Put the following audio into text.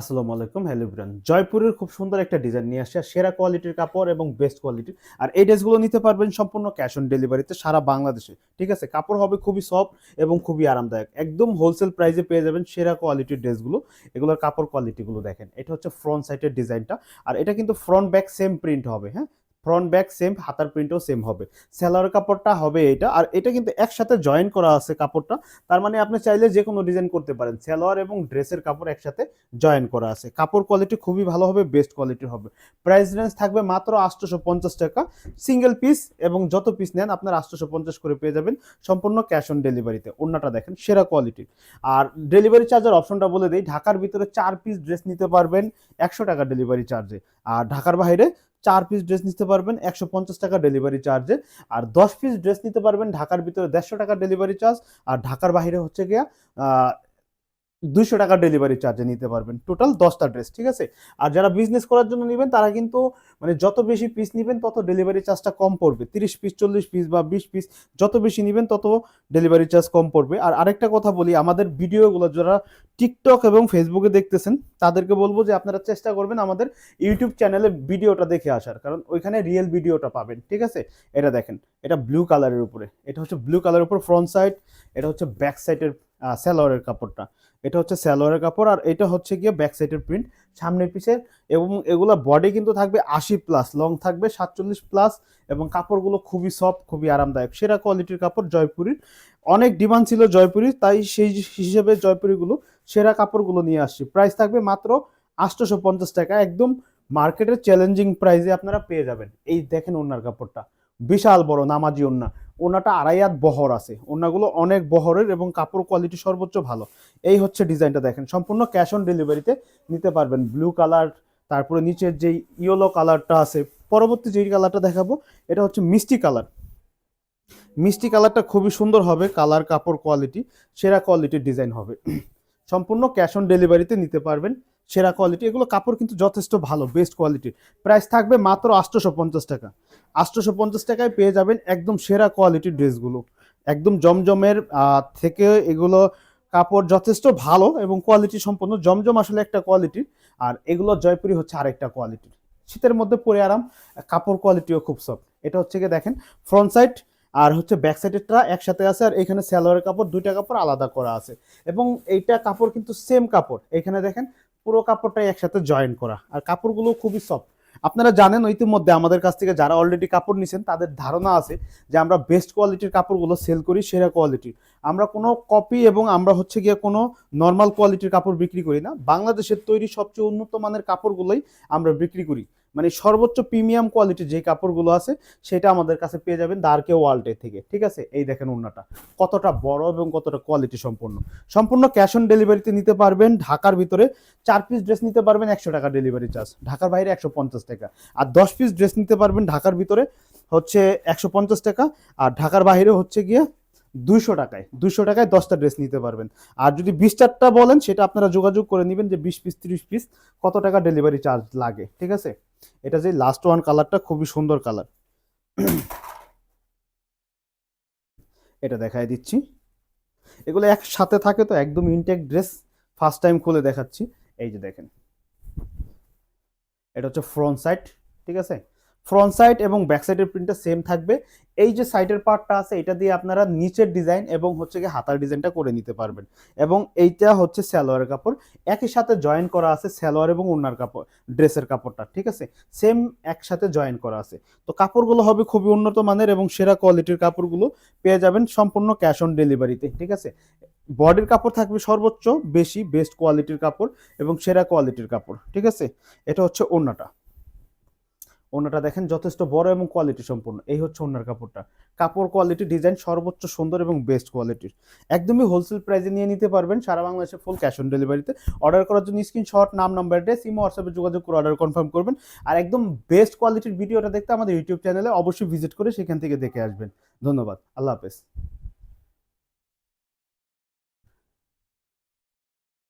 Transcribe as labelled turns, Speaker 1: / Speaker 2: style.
Speaker 1: আসসালামু আলাইকুম, hello bran জয়পুরের খুব সুন্দর একটা ডিজাইন নিয়ে আসছে সেরা কোয়ালিটির কাপড় এবং বেস্ট কোয়ালিটির আর এই ড্রেসগুলো নিতে পারবেন সম্পূর্ণ ক্যাশ অন ডেলিভারিতে সারা বাংলাদেশে, ঠিক আছে? কাপড় হবে খুবই সফট এবং খুবই আরামদায়ক। একদম হোলসেল প্রাইসে পেয়ে যাবেন সেরা কোয়ালিটির ড্রেসগুলো এগুলোর কাপড় কোয়ালিটিগুলো দেখেন। এটা হচ্ছে ফ্রন্ট সাইডের ডিজাইনটা আর এটা কিন্তু ফ্রন্ট ব্যাক সেম প্রিন্ট হবে হ্যাঁ? ফ্রন্ট ব্যাক সেম হাতার প্রিন্টও সেম হবে। সেলার কাপড়টা হবে এটা, আর এটা কিন্তু একসাথে জয়েন করা আছে কাপড়টা। তার মানে আপনি চাইলে যে কোনো ডিজাইন করতে পারেন। সালোয়ার এবং ড্রেসের কাপড় একসাথে জয়েন করা আছে। কাপড় কোয়ালিটি খুবই ভালো হবে বেস্ট কোয়ালিটির হবে। প্রাইস রেঞ্জ থাকবে মাত্র আটশোশো পঞ্চাশ টাকা। সিঙ্গেল পিস এবং যত পিস নেন আপনার আটশোশো পঞ্চাশ করে পেয়ে যাবেন সম্পূর্ণ ক্যাশ অন ডেলিভারিতে অন্যটা দেখেন, সেরা কোয়ালিটির আর ডেলিভারি চার্জের অপশনটা বলে দিই, ঢাকার ভিতরে চার পিস ড্রেস নিতে পারবেন একশো টাকা ডেলিভারি চার্জে আর ঢাকার বাইরে চার পিস ড্রেস নিতে পারবেন, একশো পঞ্চাশ টাকা ডেলিভারি চার্জে আর দশ পিস ড্রেস নিতে পারবেন, ঢাকার ভিতরে দেড়শো টাকা ডেলিভারি চার্জ আর ঢাকার বাইরে হচ্ছে গিয়া দুইশো টাকা ডেলিভারি চার্জে নিতে পারবেন। টোটাল দশটা ড্রেস ঠিক আছে? আর যারা বিজনেস করার জন্য নেবেন, তারা কিন্তু মানে যত বেশি পিস নেবেন, তত ডেলিভারি চার্জটা কম পড়বে। তিরিশ পিস চল্লিশ পিস বা বিশ পিস যত বেশি নেবেন, তত ডেলিভারি চার্জ কম পড়বে। আর আরেকটা কথা বলি, আমাদের ভিডিওগুলো যারা টিকটক এবং ফেসবুকে দেখতেছেন, তাদেরকে বলব যে আপনারা চেষ্টা করবেন আমাদের ইউটিউব চ্যানেলে ভিডিওটা দেখে আসার। কারণ ওইখানে রিয়েল ভিডিওটা পাবেন, ঠিক আছে? এটা দেখেন, এটা ব্লু কালারের উপরে। এটা হচ্ছে ব্লু কালারের উপর ফ্রন্ট সাইড এটা হচ্ছে ব্যাক সাইডের স্যালোয়ারের কাপড়টা। এটা হচ্ছে স্যালোয়ারের কাপড় আর এটা হচ্ছে গিয়ে ব্যাক সাইডের প্রিন্ট সামনের পিছের এবং এগুলো বডি কিন্তু থাকবে আশি প্লাস লং থাকবে সাতচল্লিশ প্লাস এবং কাপড়গুলো খুবই সফট খুবই আরামদায়ক। সেরা কোয়ালিটির কাপড় জয়পুরির অনেক ডিমান্ড ছিল জয়পুরির তাই সেই হিসেবে জয়পুরিগুলো সেরা কাপড়গুলো নিয়ে আসছি। প্রাইস থাকবে মাত্র আটশোশো পঞ্চাশ টাকা। একদম মার্কেটের চ্যালেঞ্জিং প্রাইসে আপনারা পেয়ে যাবেন। এই দেখেন ওনার কাপড়টা। বিশাল বড়, নামাজি ওন্না ওনাটা আড়াই হাত বহর আছে। ওনাগুলো অনেক বহরের এবং কাপড় কোয়ালিটি সর্বোচ্চ ভালো। এই হচ্ছে ডিজাইনটা দেখেন। সম্পূর্ণ ক্যাশ অন ডেলিভারিতে নিতে পারবেন। ব্লু কালার তারপরে নিচের যেই ইয়েলো কালারটা আছে, পরবর্তী যেই কালারটা দেখাবো, এটা হচ্ছে মিষ্টি কালার মিষ্টি কালারটা খুবই সুন্দর হবে কালার কাপড় কোয়ালিটি সেরা কোয়ালিটির ডিজাইন হবে। সম্পূর্ণ ক্যাশ অন ডেলিভারিতে নিতে পারবেন। সেরা কোয়ালিটি এগুলো কাপড় কিন্তু যথেষ্ট ভালো বেস্ট কোয়ালিটির প্রাইস থাকবে মাত্র আটশোশো পঞ্চাশ টাকা। আটশোশো পঞ্চাশ টাকায় পেয়ে যাবেন একদম সেরা কোয়ালিটির ড্রেসগুলো। একদম জমজমের থেকে এগুলো কাপড় যথেষ্ট ভালো এবং কোয়ালিটি সম্পন্ন, জমজম আসলে একটা কোয়ালিটির আর এগুলো জয়পুরি হচ্ছে আরেকটা কোয়ালিটির শীতের মধ্যে পরে আরাম, কাপড় কোয়ালিটিও খুব সফট এটা হচ্ছে গিয়ে দেখেন ফ্রন্ট সাইড আর হচ্ছে ব্যাক সাইডেরটা একসাথে আছে, আর এখানে স্যালোয়ারের কাপড়, দুইটা কাপড় আলাদা করা আছে। এবং এইটা কাপড় কিন্তু সেম কাপড়। এখানে দেখেন পুরো কাপড়টাই একসাথে জয়েন করা। আর কাপড়গুলো খুবই সফট আপনারা জানেন ইতিমধ্যে আমাদের কাছ থেকে যারা অলরেডি কাপড় নিছেন, তাদের ধারণা আছে যে আমরা বেস্ট কোয়ালিটির কাপড়গুলো সেল করি সেরা কোয়ালিটির আমরা কোনো কপি এবং আমরা হচ্ছে গিয়ে কোনো নর্মাল কোয়ালিটির কাপড় বিক্রি করি না। বাংলাদেশের তৈরি সবচেয়ে উন্নত মানের কাপড়গুলোই আমরা বিক্রি করি। মানে সর্বোচ্চ প্রিমিয়াম কোয়ালিটির যে কাপড়গুলো আছে, সেটা আমাদের কাছে পেয়ে যাবেন দারকে ওয়ার্ল্ডে থেকে, ঠিক আছে? এই দেখেন ওন্নাটা কতটা বড় এবং কতটা কোয়ালিটি সম্পন্ন। সম্পূর্ণ ক্যাশ অন ডেলিভারিতে নিতে পারবেন, ঢাকার ভিতরে চার পিস ড্রেস নিতে পারবেন, একশো টাকা ডেলিভারি চার্জ ঢাকার বাইরে একশো পঞ্চাশ টাকা। আর দশ পিস ড্রেস নিতে পারবেন, ঢাকার ভিতরে হচ্ছে একশো পঞ্চাশ টাকা। আর ঢাকার বাইরে হচ্ছে গিয়ে দুইশো টাকায় দুইশো টাকায় দশটা ড্রেস নিতে পারবেন। আর যদি বিশ চারটা বলেন, সেটা আপনারা যোগাযোগ করে নেবেন যে বিশ পিস তিরিশ পিস কত টাকা ডেলিভারি চার্জ লাগে, ঠিক আছে? এটা যে লাস্ট ওয়ান কালারটা খুবই সুন্দর কালার এটা দেখাই দিচ্ছি। এগুলো একসাথে থাকে তো, একদম ইনটেক ড্রেস ফার্স্ট টাইম খুলে দেখাচ্ছি। এই যে দেখেন। এটা হচ্ছে ফ্রন্ট সাইড ঠিক আছে? ফ্রন্ট সাইড এবং ব্যাক সাইডের প্রিন্টটা সেম থাকবে। এই যে সাইডের পার্টটা আছে, এটা দিয়ে আপনারা নিচের ডিজাইন এবং হচ্ছে গিয়ে হাতার ডিজাইনটা করে নিতে পারবেন। এবং এইটা হচ্ছে স্যালোয়ারের কাপড়। একই সাথে জয়েন করা আছে স্যালোয়ার এবং ওনার কাপড় ড্রেসের কাপড়টা, ঠিক আছে? সেম একসাথে জয়েন করা আছে। তো কাপড়গুলো হবে খুবই উন্নত মানের এবং সেরা কোয়ালিটির কাপড়গুলো পেয়ে যাবেন সম্পূর্ণ ক্যাশ অন ডেলিভারিতে ঠিক আছে? বডির কাপড় থাকবে সর্বোচ্চ বেশি বেস্ট কোয়ালিটির কাপড় এবং সেরা কোয়ালিটির কাপড়, ঠিক আছে? এটা হচ্ছে ওড়নাটা। ওড়নাটা দেখেন, যথেষ্ট বড় এবং কোয়ালিটি সম্পূর্ণ। এই হচ্ছে ওড়নার কাপড়টা। কাপড় কোয়ালিটি ডিজাইন সর্বোচ্চ সুন্দর এবং বেস্ট কোয়ালিটির একদমই হোলসেল প্রাইসে নিয়ে নিতে পারবেন সারা বাংলাদেশে ফুল ক্যাশ অন ডেলিভারিতে অর্ডার করার জন্য স্ক্রিনশট নাম নাম্বার অ্যাড্রেস ইমো হোয়াটসঅ্যাপে যোগাযোগ করে অর্ডার কনফার্ম করবেন। আর একদম বেস্ট কোয়ালিটির ভিডিওটা দেখতে আমাদের ইউটিউব চ্যানেলে অবশ্যই ভিজিট করে সেখান থেকে দেখে আসবেন। ধন্যবাদ। আল্লাহ হাফেজ।